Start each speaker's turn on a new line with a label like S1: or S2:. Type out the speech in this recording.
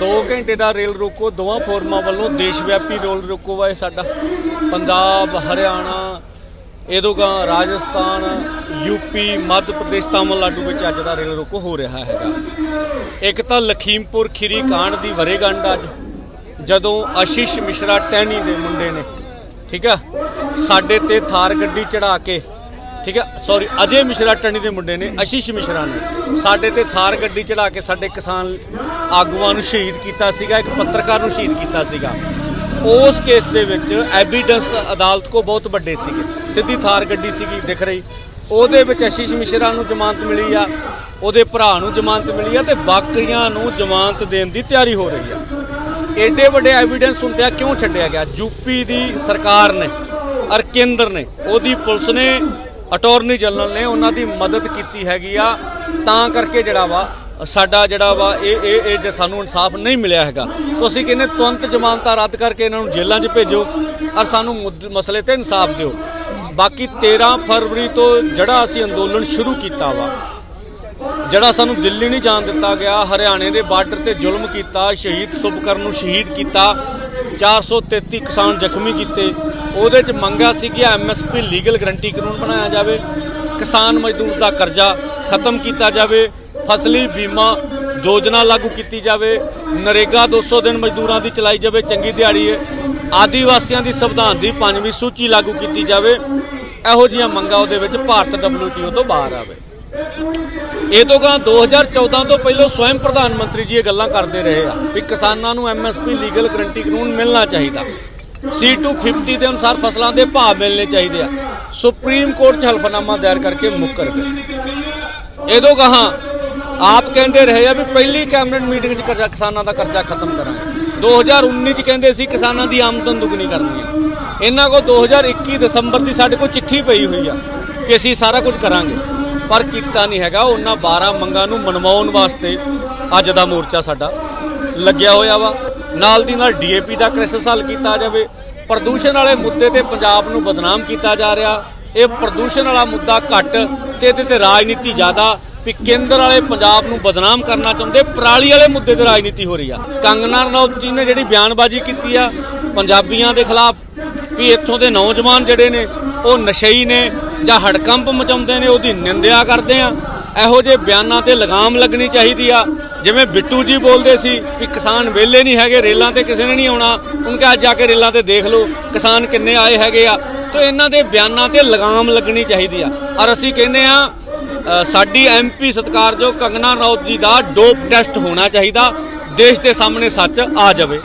S1: 2 ਘੰਟੇ ਦਾ ਰੇਲ ਰੋਕੋ, ਦੋਵਾਂ ਫੋਰਮਾਂ ਵੱਲੋਂ ਦੇਸ਼ ਵਿਆਪੀ ਰੇਲ ਰੋਕੋ ਵਾ ਇਹ ਸਾਡਾ। ਪੰਜਾਬ, ਹਰਿਆਣਾ ਇਹਦੋਂਗਾ ਰਾਜਸਥਾਨ ਯੂਪੀ ਮੱਧ ਪ੍ਰਦੇਸ਼, ਤਾਮਿਲਨਾਡੂ ਵਿੱਚ ਅੱਜ ਦਾ ਰੇਲ ਰੋਕੋ ਹੋ ਰਿਹਾ ਹੈਗਾ। ਇੱਕ ਤਾਂ ਲਖੀਮਪੁਰ ਖੀਰੀ ਕਾਂਡ ਦੀ ਵਰੇਗੰਢ ਅੱਜ, ਜਦੋਂ ਆਸ਼ੀਸ਼ ਮਿਸ਼ਰਾ ਟਹਿਣੀ ਦੇ ਮੁੰਡੇ ਨੇ, ਠੀਕ ਆ, ਸਾਡੇ ਤੇ ਥਾਰ ਗੱਡੀ ਚੜਾ ਕੇ ਠੀਕ ਹੈ? ਸੌਰੀ ਅਜੇ ਮਿਸ਼ਰਾ ਟਹਿਣੀ ਦੇ ਮੁੰਡੇ ਨੇ ਆਸ਼ੀਸ਼ ਮਿਸ਼ਰਾ ਨੇ। ਸਾਡੇ ਤੇ ਥਾਰ ਗੱਡੀ ਚੜਾ ਕੇ ਸਾਡੇ ਕਿਸਾਨ ਆਗੂਆਂ ਨੂੰ ਸ਼ਹੀਦ ਕੀਤਾ ਸੀਗਾ, ਇੱਕ ਪੱਤਰਕਾਰ ਨੂੰ ਸ਼ਹੀਦ ਕੀਤਾ ਸੀਗਾ। ਉਸ ਕੇਸ ਦੇ ਵਿੱਚ ਐਵੀਡੈਂਸ ਅਦਾਲਤ ਕੋ ਬਹੁਤ ਵੱਡੇ ਸੀਗੇ। ਸਿੱਧੀ ਥਾਰ ਗੱਡੀ ਸੀਗੀ, ਦਿਖ ਰਹੀ। ਉਹਦੇ ਵਿੱਚ ਅਸ਼ੀਸ਼ ਮਿਸ਼ਰਾ ਨੂੰ ਜ਼ਮਾਨਤ ਮਿਲੀ ਆ, ਉਹਦੇ ਭਰਾ ਨੂੰ ਜ਼ਮਾਨਤ ਮਿਲੀ ਆ ਤੇ ਬਾਕੀਆਂ ਨੂੰ ਜ਼ਮਾਨਤ ਦੇਣ ਦੀ ਤਿਆਰੀ ਹੋ ਰਹੀ ਆ। ਐਡੇ ਵੱਡੇ ਐਵੀਡੈਂਸ ਹੁੰਦਿਆਂ ਕਿਉਂ ਛੱਡਿਆ ਗਿਆ? ਯੂਪੀ ਦੀ ਸਰਕਾਰ ਨੇ ਔਰ ਕੇਂਦਰ ਨੇ, ਉਹਦੀ ਪੁਲਿਸ ਨੇ ਅਟਾਰਨੀ ਜਨਰਲ ਨੇ ਉਹਨਾਂ ਦੀ ਮਦਦ ਕੀਤੀ ਹੈਗੀ ਆ। ਤਾਂ ਕਰਕੇ ਜਿਹੜਾ ਵਾ, ਸਾਡਾ ਜਿਹੜਾ ਵਾ, ਇਹ ਇਹ ਇਹ ਜੇ ਸਾਨੂੰ ਇਨਸਾਫ ਨਹੀਂ ਮਿਲਿਆ ਹੈਗਾ, ਤਾਂ ਅਸੀਂ ਕਹਿੰਦੇ ਤੁਰੰਤ ਜ਼ਮਾਨਤਾਂ ਰੱਦ ਕਰਕੇ ਇਹਨਾਂ ਨੂੰ ਜੇਲ੍ਹਾਂ 'ਚ ਭੇਜੋ ਔਰ ਸਾਨੂੰ ਮੁੱਦ- ਮਸਲੇ ਤੇ ਇਨਸਾਫ ਦਿਓ। ਬਾਕੀ 13 ਫਰਵਰੀ ਤੋਂ ਜਿਹੜਾ ਅਸੀਂ ਅੰਦੋਲਨ ਸ਼ੁਰੂ ਕੀਤਾ ਵਾ, ਜਿਹੜਾ ਸਾਨੂੰ ਦਿੱਲੀ ਨਹੀਂ ਜਾਣ ਦਿੱਤਾ ਗਿਆ, ਹਰਿਆਣੇ ਦੇ ਬਾਰਡਰ ਤੇ ਜ਼ੁਲਮ ਕੀਤਾ, ਸ਼ਹੀਦ, ਸੁਭਕਰਨ ਨੂੰ ਸ਼ਹੀਦ ਕੀਤਾ 433 ਕਿਸਾਨ ਜ਼ਖਮੀ ਕੀਤੇ। ਉਹਦੇ ਚ ਮੰਗਾ ਸੀ ਕਿ ਐਮਐਸਪੀ ਲੀਗਲ ਗਰੰਟੀ ਕਾਨੂੰਨ ਬਣਾਇਆ ਜਾਵੇ, ਕਿਸਾਨ ਮਜ਼ਦੂਰ ਦਾ ਕਰਜ਼ਾ ਖਤਮ ਕੀਤਾ ਜਾਵੇ, ਫਸਲੀ ਬੀਮਾ ਯੋਜਨਾ ਲਾਗੂ ਕੀਤੀ ਜਾਵੇ, ਨਰੇਗਾ 200 ਦਿਨ ਮਜ਼ਦੂਰਾਂ ਦੀ ਚਲਾਈ ਜਾਵੇ, ਚੰਗੀ ਦਿਹਾੜੀ ਹੈ ਆਦੀਵਾਸੀਆਂ ਦੀ ਸੰਵਿਧਾਨ ਦੀ ਪੰਜਵੀਂ ਸੂਚੀ ਲਾਗੂ ਕੀਤੀ ਜਾਵੇ। ਇਹੋ ਜੀਆਂ ਮੰਗਾਂ ਉਹਦੇ ਵਿੱਚ ਭਾਰਤ WTO ਤੋਂ ਬਾਹਰ ਆਵੇ। ਇਹ ਤੋਂ ਗਾਂ 2014 ਤੋਂ ਪਹਿਲਾਂ ਸਵੈਮ ਪ੍ਰਧਾਨ ਮੰਤਰੀ ਜੀ ਇਹ ਗੱਲਾਂ ਕਰਦੇ ਰਹੇ ਆ ਵੀ ਕਿਸਾਨਾਂ ਨੂੰ ਐਮਐਸਪੀ ਲੀਗਲ ਗਰੰਟੀ ਕਾਨੂੰਨ ਮਿਲਣਾ ਚਾਹੀਦਾ। C250 ਦੇ ਅਨੁਸਾਰ ਫਸਲਾਂ ਦੇ ਭਾਅ ਮਿਲਣੇ ਚਾਹੀਦੇ ਆ। ਸੁਪਰੀਮ ਕੋਰਟ 'ਚ ਹਲਫਨਾਮਾ ਦਾਇਰ ਕਰਕੇ ਮੁੱਕਰ ਗਏ। ਇਹਦੋਂ ਗਾਹਾਂ ਆਪ ਕਹਿੰਦੇ ਰਹੇ ਆ ਵੀ ਪਹਿਲੀ ਕੈਬਨਿਟ ਮੀਟਿੰਗ 'ਚ ਕਰਜ਼ਾ ਕਿਸਾਨਾਂ ਦਾ ਕਰਜ਼ਾ ਖਤਮ ਕਰਾਂਗੇ। 2019 'ਚ ਕਹਿੰਦੇ ਸੀ ਕਿਸਾਨਾਂ ਦੀ ਆਮਦਨ ਦੁੱਗਣੀ ਕਰਨੀ ਹੈ ਇਹਨਾਂ ਕੋਲ 2021 ਦਸੰਬਰ ਦੀ ਸਾਡੇ ਕੋਲ ਚਿੱਠੀ ਪਈ ਹੋਈ ਆ ਕਿ ਅਸੀਂ ਸਾਰਾ ਕੁਝ ਕਰਾਂਗੇ। ਪਰ ਕੀਤਾ ਨਹੀਂ ਹੈਗਾ ਉਹਨਾਂ 12 ਮੰਗਾਂ ਨੂੰ ਮਨਵਾਉਣ ਵਾਸਤੇ ਅੱਜ ਦਾ ਮੋਰਚਾ ਸਾਡਾ ਲੱਗਿਆ ਹੋਇਆ ਵਾ। ਨਾਲ ਦੀ ਨਾਲ ਡੀਏਪੀ ਦਾ ਕ੍ਰਾਈਸਿਸ ਹੱਲ ਕੀਤਾ ਜਾਵੇ, ਪ੍ਰਦੂਸ਼ਣ ਵਾਲੇ ਮੁੱਦੇ ਤੇ ਪੰਜਾਬ ਨੂੰ ਬਦਨਾਮ ਕੀਤਾ ਜਾ ਰਿਹਾ। ਇਹ ਪ੍ਰਦੂਸ਼ਣ ਵਾਲਾ ਮੁੱਦਾ ਘੱਟ ਤੇ ਇਹਦੇ ਤੇ ਰਾਜਨੀਤੀ ਜ਼ਿਆਦਾ, ਵੀ ਕੇਂਦਰ ਵਾਲੇ ਪੰਜਾਬ ਨੂੰ ਬਦਨਾਮ ਕਰਨਾ ਚਾਹੁੰਦੇ, ਪਰਾਲੀ ਵਾਲੇ ਮੁੱਦੇ ਤੇ ਰਾਜਨੀਤੀ ਹੋ ਰਹੀ ਆ। ਕੰਗਨਾ ਰਣੌਤ ਜੀ ਨੇ ਜਿਹੜੀ ਬਿਆਨਬਾਜ਼ੀ ਕੀਤੀ ਆ, ਪੰਜਾਬੀਆਂ ਦੇ ਖਿਲਾਫ, ਵੀ ਇੱਥੋਂ ਦੇ ਨੌਜਵਾਨ ਜਿਹੜੇ ਨੇ, ਉਹ ਨਸ਼ਈ ਨੇ ਜਾਂ ਹੜਕੰਪ ਮਚਾਉਂਦੇ ਨੇ ਉਹਦੀ ਨਿੰਦਿਆ ਕਰਦੇ ਆ। ਇਹੋ ਜਿਹੇ ਬਿਆਨਾਂ ਤੇ ਲਗਾਮ ਲੱਗਣੀ ਚਾਹੀਦੀ ਆ। ਜਿਵੇਂ ਬਿੱਟੂ ਜੀ ਬੋਲਦੇ ਸੀ ਵੀ ਕਿਸਾਨ ਵਿਹਲੇ ਨਹੀਂ ਹੈਗੇ ਰੇਲਾਂ ਤੇ ਕਿਸੇ ਨੇ ਨਹੀਂ ਆਉਣਾ। ਉਹਨਾਂ ਕਿਹਾ ਅੱਜ ਜਾ ਕੇ ਰੇਲਾਂ ਤੇ ਦੇਖ ਲਓ ਕਿਸਾਨ ਕਿੰਨੇ ਆਏ ਹੈਗੇ ਆ। ਤਾਂ ਇਹਨਾਂ ਦੇ ਬਿਆਨਾਂ ਤੇ ਲਗਾਮ ਲੱਗਣੀ ਚਾਹੀਦੀ ਆ। ਔਰ ਅਸੀਂ ਕਹਿੰਦੇ ਆ ਅ, ਸਾਡੀ ਐਮਪੀ ਸਤਕਾਰਯੋਗ ਕੰਗਨਾ ਰਣੌਤ ਜੀ ਦਾ ਡੋਪ ਟੈਸਟ ਹੋਣਾ ਚਾਹੀਦਾ। ਦੇਸ਼ ਦੇ ਸਾਹਮਣੇ ਸੱਚ ਆ ਜਾਵੇ।